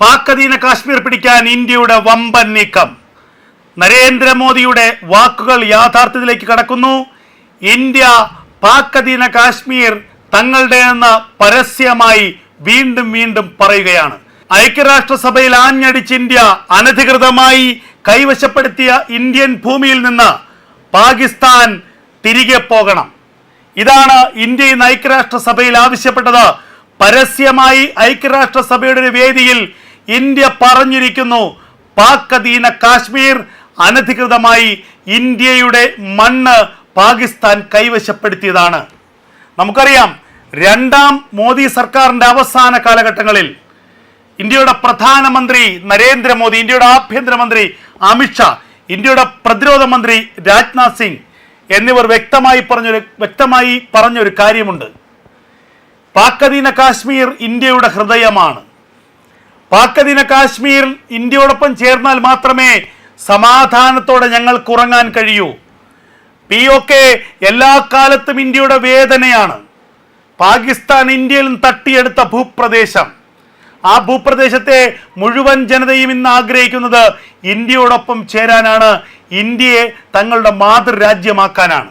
പാക് അധീന കാശ്മീർ പിടിക്കാൻ ഇന്ത്യയുടെ വമ്പൻ നീക്കം. നരേന്ദ്രമോദിയുടെ വാക്കുകൾ യാഥാർത്ഥ്യത്തിലേക്ക് കടക്കുന്നു. ഇന്ത്യ പാക് അധീന കാശ്മീർ തങ്ങളുടെയെന്ന് പരസ്യമായി വീണ്ടും വീണ്ടും പറയുകയാണ്. ഐക്യരാഷ്ട്രസഭയിൽ ആഞ്ഞടിച്ച് ഇന്ത്യ അനധികൃതമായി കൈവശപ്പെടുത്തിയ ഇന്ത്യൻ ഭൂമിയിൽ നിന്ന് പാകിസ്ഥാൻ തിരികെ പോകണം. ഇതാണ് ഇന്ത്യ ഇന്ന് ഐക്യരാഷ്ട്രസഭയിൽ ആവശ്യപ്പെട്ടത്. പരസ്യമായി ഐക്യരാഷ്ട്രസഭയുടെ ഒരു വേദിയിൽ ഇന്ത്യ പറഞ്ഞിരിക്കുന്നു. പാക് അധീന കാശ്മീർ അനധികൃതമായി ഇന്ത്യയുടെ മണ്ണ് പാകിസ്ഥാൻ കൈവശപ്പെടുത്തിയതാണ്. നമുക്കറിയാം രണ്ടാം മോദി സർക്കാരിന്റെ അവസാന കാലഘട്ടങ്ങളിൽ ഇന്ത്യയുടെ പ്രധാനമന്ത്രി നരേന്ദ്രമോദി ഇന്ത്യയുടെ ആഭ്യന്തരമന്ത്രി അമിത്ഷാ ഇന്ത്യയുടെ പ്രതിരോധ മന്ത്രി രാജ്നാഥ് സിംഗ് എന്നിവർ വ്യക്തമായി പറഞ്ഞൊരു വ്യക്തമായി പറഞ്ഞൊരു കാര്യമുണ്ട്. പാക് അധീന കാശ്മീർ ഇന്ത്യയുടെ ഹൃദയമാണ്. പാക് അധീന കാശ്മീർ ഇന്ത്യയോടൊപ്പം ചേർന്നാൽ മാത്രമേ സമാധാനത്തോടെ ഞങ്ങൾക്ക് ഉറങ്ങാൻ കഴിയൂ. പി ഒ കെ എല്ലാ കാലത്തും ഇന്ത്യയുടെ വേദനയാണ്. പാകിസ്ഥാൻ ഇന്ത്യയിൽ തട്ടിയെടുത്ത ഭൂപ്രദേശം. ആ ഭൂപ്രദേശത്തെ മുഴുവൻ ജനതയും ഇന്ന് ആഗ്രഹിക്കുന്നത് ഇന്ത്യയോടൊപ്പം ചേരാനാണ്. ഇന്ത്യയെ തങ്ങളുടെ മാതൃരാജ്യമാക്കാനാണ്.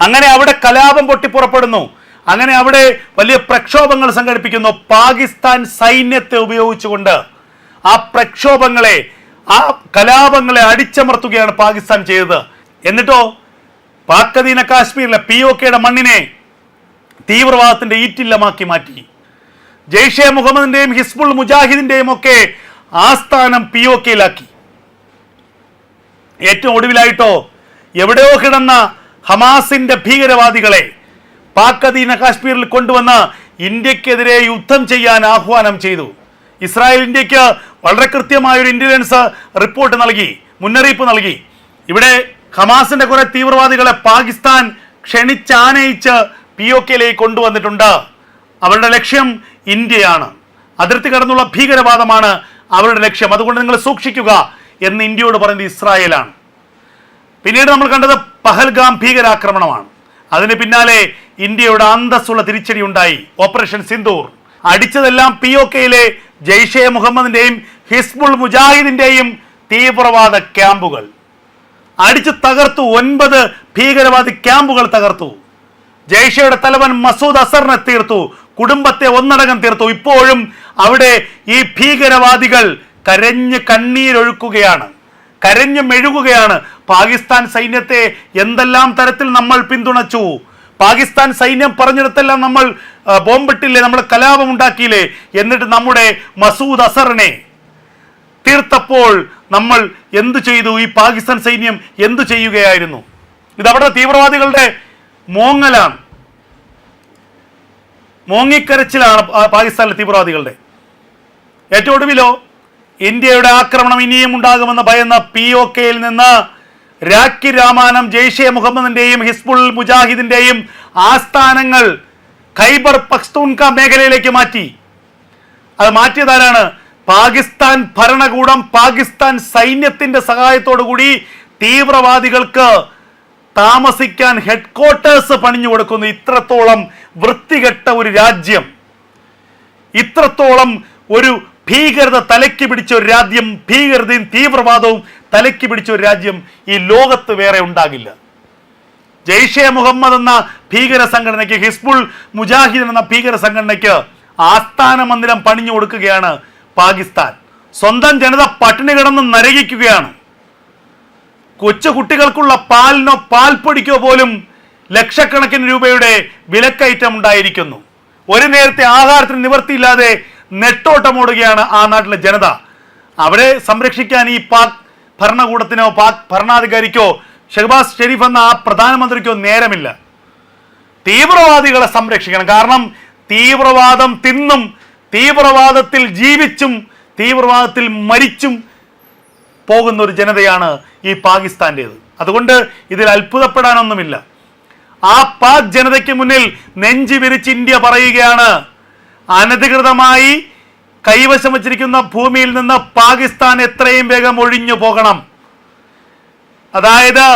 അങ്ങനെ അവിടെ കലാപം പൊട്ടിപ്പുറപ്പെടുന്നു. അങ്ങനെ അവിടെ വലിയ പ്രക്ഷോഭങ്ങൾ സംഘടിപ്പിക്കുന്നു. പാകിസ്ഥാൻ സൈന്യത്തെ ഉപയോഗിച്ചുകൊണ്ട് ആ പ്രക്ഷോഭങ്ങളെ ആ കലാപങ്ങളെ അടിച്ചമർത്തുകയാണ് പാകിസ്ഥാൻ ചെയ്തത്. എന്നിട്ടോ പാക്കദീന കാശ്മീരിലെ പി ഒ കെയുടെ മണ്ണിനെ തീവ്രവാദത്തിന്റെ ഈറ്റില്ലമാക്കി മാറ്റി. ജെയ്ഷെ മുഹമ്മദിന്റെയും ഹിസ്ബുൾ മുജാഹിദിന്റെയും ഒക്കെ ആസ്ഥാനം പി ഒ കെയിലാക്കി ഏറ്റവും ഒടുവിലായിട്ടോ എവിടെയോ കിടന്ന ഹമാസിന്റെ ഭീകരവാദികളെ പാക് അധീന കാശ്മീരിൽ കൊണ്ടുവന്ന് ഇന്ത്യക്കെതിരെ യുദ്ധം ചെയ്യാൻ ആഹ്വാനം ചെയ്തു. ഇസ്രായേൽ ഇന്ത്യയ്ക്ക് വളരെ കൃത്യമായ ഒരു ഇന്റലിജൻസ് റിപ്പോർട്ട് നൽകി മുന്നറിയിപ്പ് നൽകി. ഇവിടെ ഹമാസിന്റെ കുറെ തീവ്രവാദികളെ പാകിസ്ഥാൻ ക്ഷണിച്ചാനയിച്ച് പി ഒ കെയിലേക്ക് കൊണ്ടുവന്നിട്ടുണ്ട്. അവരുടെ ലക്ഷ്യം ഇന്ത്യയാണ്. അതിർത്തി കടന്നുള്ള ഭീകരവാദമാണ് അവരുടെ ലക്ഷ്യം. അതുകൊണ്ട് നിങ്ങൾ സൂക്ഷിക്കുക എന്ന് ഇന്ത്യയോട് പറയുന്നത് ഇസ്രായേലാണ്. പിന്നീട് നമ്മൾ കണ്ടത് പഹൽഗാം ഭീകരാക്രമണമാണ്. അതിന് പിന്നാലെ ഇന്ത്യയുടെ അന്തസ്സുള്ള തിരിച്ചടി ഉണ്ടായി. ഓപ്പറേഷൻ സിന്ദൂർ അടിച്ചതെല്ലാം പി ഒ കെയിലെ ജെയ്ഷെ മുഹമ്മദിന്റെയും ഹിസ്ബുൾ മുജാഹിദിന്റെയും തീവ്രവാദ ക്യാമ്പുകൾ. അടിച്ചു തകർത്തു ഒൻപത് ഭീകരവാദി ക്യാമ്പുകൾ തകർത്തു. ജയ്ഷയുടെ തലവൻ മസൂദ് അസറിനെ തീർത്തു. കുടുംബത്തെ ഒന്നടങ്കം തീർത്തു. ഇപ്പോഴും അവിടെ ഈ ഭീകരവാദികൾ കരഞ്ഞ് കണ്ണീരൊഴുക്കുകയാണ്. കരഞ്ഞു മെഴുകുകയാണ്. പാകിസ്ഥാൻ സൈന്യത്തെ എന്തെല്ലാം തരത്തിൽ നമ്മൾ പിന്തുണച്ചു? പാകിസ്ഥാൻ സൈന്യം പറഞ്ഞിടത്തെല്ലാം നമ്മൾ ബോംബിട്ടില്ലേ നമ്മൾ കലാപം ഉണ്ടാക്കിയില്ലേ? എന്നിട്ട് നമ്മുടെ മസൂദ് അസറിനെ തീർത്തപ്പോൾ നമ്മൾ എന്തു ചെയ്തു? ഈ പാകിസ്ഥാൻ സൈന്യം എന്തു ചെയ്യുകയായിരുന്നു? ഇത് അവിടെ തീവ്രവാദികളുടെ മോങ്ങലാണ്. മോങ്ങിക്കരച്ചിലാണ് പാകിസ്ഥാനിലെ തീവ്രവാദികളുടെ. ഏറ്റവും ഒടുവിലോ ഇന്ത്യയുടെ ആക്രമണം ഇനിയും ഉണ്ടാകുമെന്ന് ഭയന്ന പി ഒ കെയിൽ നിന്ന് രാഖി രാമാനം ജെയ്ഷെ മുഹമ്മദിന്റെയും ഹിസ്ബുൾ മുജാഹിദിന്റെയും ആസ്ഥാനങ്ങൾ ഖൈബർ പഖ്തൂൺക മേഖലയിലേക്ക് മാറ്റി. അത് മാറ്റിയതാരാണ്? പാകിസ്ഥാൻ ഭരണകൂടം പാകിസ്ഥാൻ സൈന്യത്തിന്റെ കൂടി തീവ്രവാദികൾക്ക് താമസിക്കാൻ ഹെഡ്ക്വാർട്ടേഴ്സ് പണിഞ്ഞു കൊടുക്കുന്നു. ഇത്രത്തോളം വൃത്തികെട്ട ഒരു രാജ്യം. ഇത്രത്തോളം ഒരു ഭീകരത തലയ്ക്ക് പിടിച്ച ഒരു രാജ്യം ഭീകരതയും തീവ്രവാദവും തലയ്ക്ക് പിടിച്ച ഒരു രാജ്യം ഈ ലോകത്ത് വേറെ ഉണ്ടാകില്ല. ജെയ്ഷെ മുഹമ്മദ് എന്ന ഭീകര സംഘടനയ്ക്ക് ഹിസ്ബുൾ മുജാഹിദ് എന്ന ഭീകര സംഘടനയ്ക്ക് ആസ്ഥാന മന്ദിരം പണിഞ്ഞു കൊടുക്കുകയാണ് പാകിസ്ഥാൻ. സ്വന്തം ജനത പട്ടിണി കിടന്ന് നരകിക്കുകയാണ്. കൊച്ചു കുട്ടികൾക്കുള്ള പാലിനോ പാൽപ്പൊടിക്കോ പോലും ലക്ഷക്കണക്കിന് രൂപയുടെ വിലക്കയറ്റം ഉണ്ടായിരിക്കുന്നു ഒരു നേരത്തെ ആഹാരത്തിന് നിവർത്തിയില്ലാതെ നെട്ടോട്ടമോടുകയാണ് ആ നാട്ടിലെ ജനത. അവരെ സംരക്ഷിക്കാൻ ഈ പാക് ഭരണകൂടത്തിനോ പാക് ഭരണാധികാരിക്കോ ഷഹബാസ് ഷെരീഫ് എന്ന ആ പ്രധാനമന്ത്രിക്കോ നേരമില്ല. തീവ്രവാദികളെ സംരക്ഷിക്കണം. കാരണം തീവ്രവാദം തിന്നും തീവ്രവാദത്തിൽ ജീവിച്ചും തീവ്രവാദത്തിൽ മരിച്ചും പോകുന്ന ഒരു ജനതയാണ് ഈ പാകിസ്ഥാന്റേത് അതുകൊണ്ട് ഇതിൽ അത്ഭുതപ്പെടാനൊന്നുമില്ല. ആ പാക് ജനതയ്ക്ക് മുന്നിൽ നെഞ്ചി വിരിച്ച് ഇന്ത്യ പറയുകയാണ് അനധികൃതമായി കൈവശം വച്ചിരിക്കുന്ന ഭൂമിയിൽ നിന്ന് പാകിസ്ഥാൻ എത്രയും വേഗം ഒഴിഞ്ഞു പോകണം. അതായത്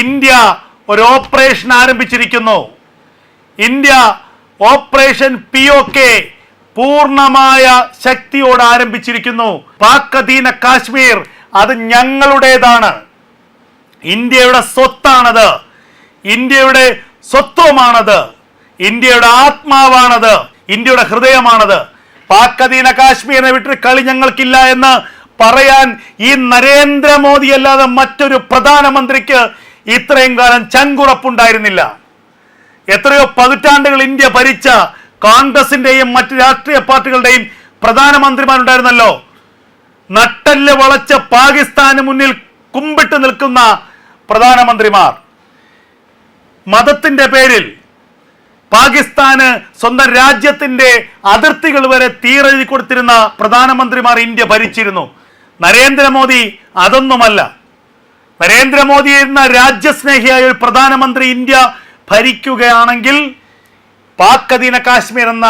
ഇന്ത്യ ഒരു ഓപ്പറേഷൻ ആരംഭിച്ചിരിക്കുന്നു. India operation P O K പൂർണമായ ശക്തിയോട് ആരംഭിച്ചിരിക്കുന്നു. പാക് അധീന കാശ്മീർ അത് ഞങ്ങളുടേതാണ്. ഇന്ത്യയുടെ സ്വത്താണത്. ഇന്ത്യയുടെ സ്വത്വമാണത്. ഇന്ത്യയുടെ ആത്മാവാണത്. ഇന്ത്യയുടെ ഹൃദയമാണത്. പാക് അധീന കാശ്മീരിനെ വിട്ട് കളി ഞങ്ങൾക്കില്ല എന്ന് പറയാൻ ഈ നരേന്ദ്രമോദി അല്ലാതെ മറ്റൊരു പ്രധാനമന്ത്രിക്ക് ഇത്രയും കാലം ചങ്കുറപ്പുണ്ടായിരുന്നില്ല. എത്രയോ പതിറ്റാണ്ടുകൾ ഇന്ത്യ ഭരിച്ച കോൺഗ്രസിന്റെയും മറ്റ് രാഷ്ട്രീയ പാർട്ടികളുടെയും പ്രധാനമന്ത്രിമാരുണ്ടായിരുന്നല്ലോ. നട്ടൽ വളച്ച പാകിസ്ഥാന് മുന്നിൽ കുമ്പിട്ട് നിൽക്കുന്ന പ്രധാനമന്ത്രിമാർ. മതത്തിന്റെ പേരിൽ പാകിസ്ഥാന് സ്വന്തം രാജ്യത്തിന്റെ അതിർത്തികൾ വരെ തീരെഴുതി കൊടുത്തിരുന്ന പ്രധാനമന്ത്രിമാർ ഇന്ത്യ ഭരിച്ചിരുന്നു. നരേന്ദ്രമോദി അതൊന്നുമല്ല. നരേന്ദ്രമോദി എന്ന രാജ്യസ്നേഹിയായ ഒരു പ്രധാനമന്ത്രി ഇന്ത്യ ഭരിക്കുകയാണെങ്കിൽ പാക് അധീന കാശ്മീർ എന്ന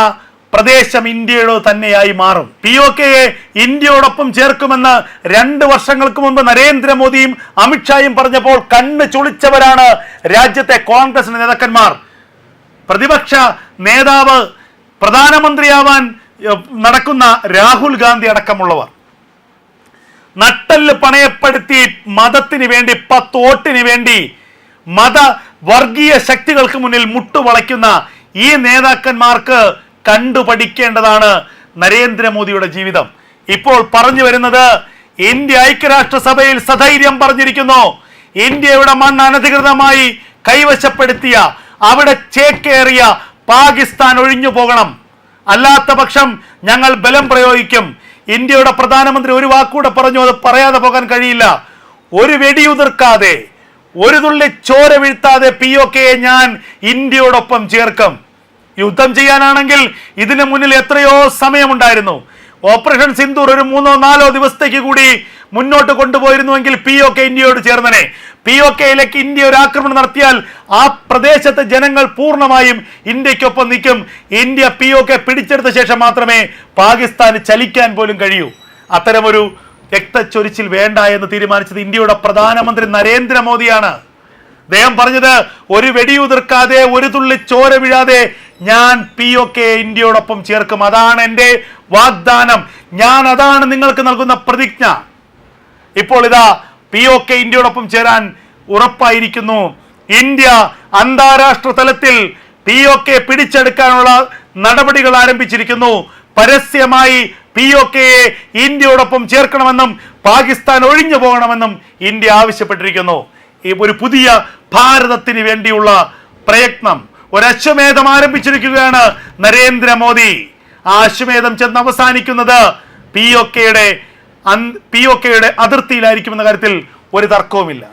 പ്രദേശം ഇന്ത്യയുടെ തന്നെയായി മാറും. പി ഒ കെയെ ഇന്ത്യയോടൊപ്പം ചേർക്കുമെന്ന് രണ്ട് വർഷങ്ങൾക്ക് മുമ്പ് നരേന്ദ്രമോദിയും അമിത്ഷായും പറഞ്ഞപ്പോൾ കണ്ണ് ചുളിച്ചവരാണ് രാജ്യത്തെ കോൺഗ്രസ് നേതാക്കന്മാർ. പ്രതിപക്ഷ നേതാവ് പ്രധാനമന്ത്രിയാവാൻ നടക്കുന്ന രാഹുൽ ഗാന്ധി അടക്കമുള്ളവർ. നട്ടൽ പണയപ്പെടുത്തി മതത്തിന് വേണ്ടി പത്ത് വോട്ടിന് വേണ്ടി മത വർഗീയ ശക്തികൾക്ക് മുന്നിൽ മുട്ടുവളയ്ക്കുന്ന ഈ നേതാക്കന്മാർക്ക് കണ്ടുപഠിക്കേണ്ടതാണ് നരേന്ദ്രമോദിയുടെ ജീവിതം. ഇപ്പോൾ പറഞ്ഞു വരുന്നത് ഇന്ത്യ ഐക്യരാഷ്ട്രസഭയിൽ സധൈര്യം പറഞ്ഞിരിക്കുന്നു. ഇന്ത്യയുടെ മണ്ണ് അനധികൃതമായി കൈവശപ്പെടുത്തിയ അവിടെ ചേക്കേറിയ പാകിസ്ഥാൻ ഒഴിഞ്ഞു പോകണം. അല്ലാത്ത പക്ഷം ഞങ്ങൾ ബലം പ്രയോഗിക്കും. ഇന്ത്യയുടെ പ്രധാനമന്ത്രി ഒരു വാക്കൂടെ പറഞ്ഞു അത് പറയാതെ പോകാൻ കഴിയില്ല. ഒരു വെടിയുതിർക്കാതെ ഒരു തുള്ളി ചോര വീഴ്ത്താതെ പി ഒ കെയെ ഞാൻ ഇന്ത്യയോടൊപ്പം ചേർക്കും. യുദ്ധം ചെയ്യാനാണെങ്കിൽ ഇതിനു മുന്നിൽ എത്രയോ സമയമുണ്ടായിരുന്നു. ഓപ്പറേഷൻ സിന്ദൂർ ഒരു മൂന്നോ നാലോ ദിവസത്തേക്ക് കൂടി മുന്നോട്ട് കൊണ്ടുപോയിരുന്നുവെങ്കിൽ പി ഒ കെ ഇന്ത്യയോട് ചേർന്നനെ. പി ഒ കെയിലേക്ക് ഇന്ത്യ ഒരു ആക്രമണം നടത്തിയാൽ ആ പ്രദേശത്തെ ജനങ്ങൾ പൂർണമായും ഇന്ത്യക്കൊപ്പം നിൽക്കും. ഇന്ത്യ പി ഒ കെ പിടിച്ചെടുത്ത ശേഷം മാത്രമേ പാകിസ്ഥാന് ചലിക്കാൻ പോലും കഴിയൂ. അത്തരമൊരു രക്തച്ചൊരിച്ചിൽ വേണ്ട എന്ന് തീരുമാനിച്ചത് ഇന്ത്യയുടെ പ്രധാനമന്ത്രി നരേന്ദ്രമോദിയാണ്. അദ്ദേഹം പറഞ്ഞത് ഒരു വെടിയുതിർക്കാതെ ഒരു തുള്ളി ചോര വീഴാതെ ഞാൻ പി ഒ കെ ഇന്ത്യയോടൊപ്പം ചേർക്കും. അതാണ് എന്റെ വാഗ്ദാനം. ഞാൻ അതാണ് നിങ്ങൾക്ക് നൽകുന്ന പ്രതിജ്ഞ. ഇപ്പോൾ ഇതാ പി ഒ കെ ഇന്ത്യയോടൊപ്പം ചേരാൻ ഉറപ്പായിരിക്കുന്നു. ഇന്ത്യ അന്താരാഷ്ട്ര തലത്തിൽ പി ഒ കെ പിടിച്ചെടുക്കാനുള്ള നടപടികൾ ആരംഭിച്ചിരിക്കുന്നു. പരസ്യമായി പി ഒ കെയെ ഇന്ത്യയോടൊപ്പം ചേർക്കണമെന്നും പാകിസ്ഥാൻ ഒഴിഞ്ഞു പോകണമെന്നും ഇന്ത്യ ആവശ്യപ്പെട്ടിരിക്കുന്നു. ഒരു പുതിയ ഭാരതത്തിന് വേണ്ടിയുള്ള പ്രയത്നം ഒരു അശ്വമേധം ആരംഭിച്ചിരിക്കുകയാണ് നരേന്ദ്രമോദി. ആ അശ്വമേധം ചെന്ന് അവസാനിക്കുന്നത് പി ഒ കെയുടെ പി ഒ കെയുടെ അതിർത്തിയിലായിരിക്കുമെന്ന കാര്യത്തിൽ ഒരു തർക്കവുമില്ല.